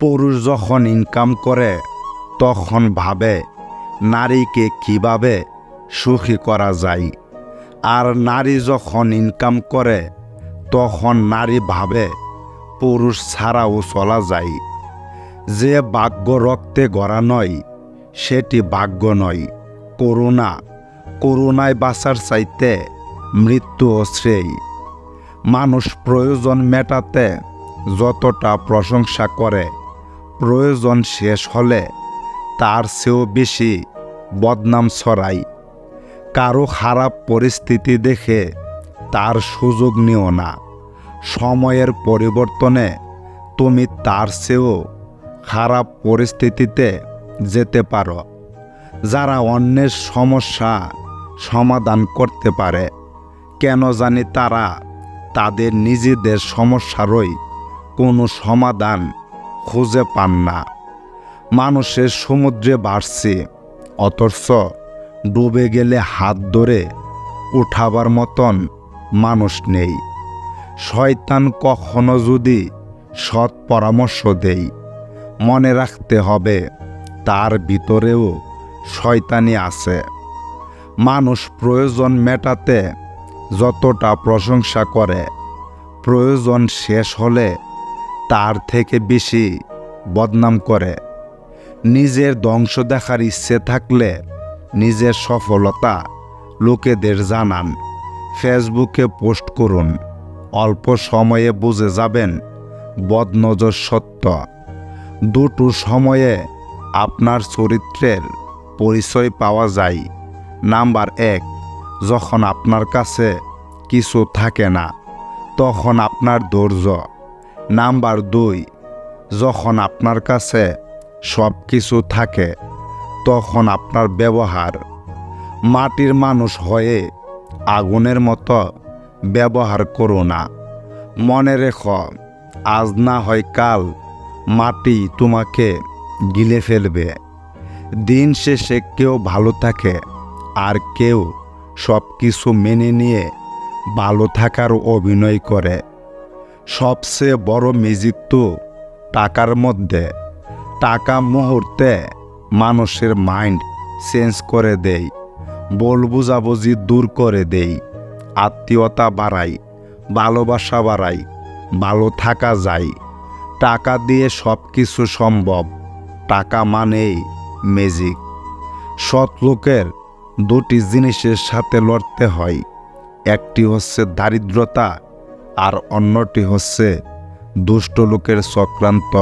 পুরুষ যখন ইনকাম করে, তখন ভাবে, নারীকে কীভাবে সুখী করা যায়? আর নারী যখন ইনকাম করে, তখন নারী ভাবে, পুরুষ ছাড়াও চলা যায়। যে ভাগ্য রক্তে গড়া নয়, সেটি ভাগ্য নয়। করুণা, করুণায় বাঁচার চাইতে মৃত্যু শ্রেয় মানুষ প্রয়োজন মেটাতে যতটা প্রশংসা করে প্রয়োজন শেষ হলে তার চেয়েও বেশি বদনাম ছড়ায় কারও খারাপ পরিস্থিতি দেখে তার সুযোগ নিও না। সময়ের পরিবর্তনে তুমি তার চেয়েও খারাপ পরিস্থিতিতে যেতে পারো, যারা অন্যের সমস্যা সমাধান করতে পারে। কেন জানি তারা তাদের নিজেদের সমস্যারই কোনো সমাধান খুঁজে পান না। মানুষের সমুদ্রে বাড়ছে, অথচ ডুবে গেলে হাত ধরে উঠাবার মতন মানুষ নেই। শয়তান কখনো যদি সৎ পরামর্শ দেই মনে রাখতে হবে তার ভিতরেও শয়তানি আছে। মানুষ প্রয়োজন মেটাতে যতটা প্রশংসা করে, প্রয়োজন শেষ হলে তার থেকে বেশি বদনাম করে। নিজের ধ্বংস দেখার ইচ্ছে থাকলে নিজের সফলতা লোকেদের জানান, ফেসবুকে পোস্ট করুন। অল্প সময়ে বুঝে যাবেন, বদনজর সত্য। দুটো সময়ে আপনার চরিত্রের পরিচয় পাওয়া যায়। নাম্বার এক, যখন আপনার কাছে কিছু থাকে না, তখন আপনার ধৈর্য। নাম্বার দুই, যখন আপনার কাছে সব কিছু থাকে, তখন আপনার ব্যবহার, মাটির মানুষ হয়ে আগুনের মতো ব্যবহার করো না। মনে রেখো, আজ না হয় কাল মাটি তোমাকে গিলে ফেলবে। দিন শেষে কেউ ভালো থাকে, আর কেউ সব কিছু মেনে নিয়ে ভালো থাকার অভিনয় করে। সবচেয়ে বড় ম্যাজিক তো টাকার মধ্যে। টাকা মুহূর্তে মানুষের মাইন্ড চেঞ্জ করে দেয় বল বুঝাবুঝি দূর করে দেই আত্মীয়তা বাড়াই ভালোবাসা বাড়াই ভালো থাকা যায়। টাকা দিয়ে সব কিছু সম্ভব, টাকা মানেই ম্যাজিক সৎ লোকের দুটি জিনিসের সাথে লড়তে হয়, একটি হচ্ছে দারিদ্রতা আর অন্যটি হচ্ছে দুষ্ট লোকের চক্রান্ত।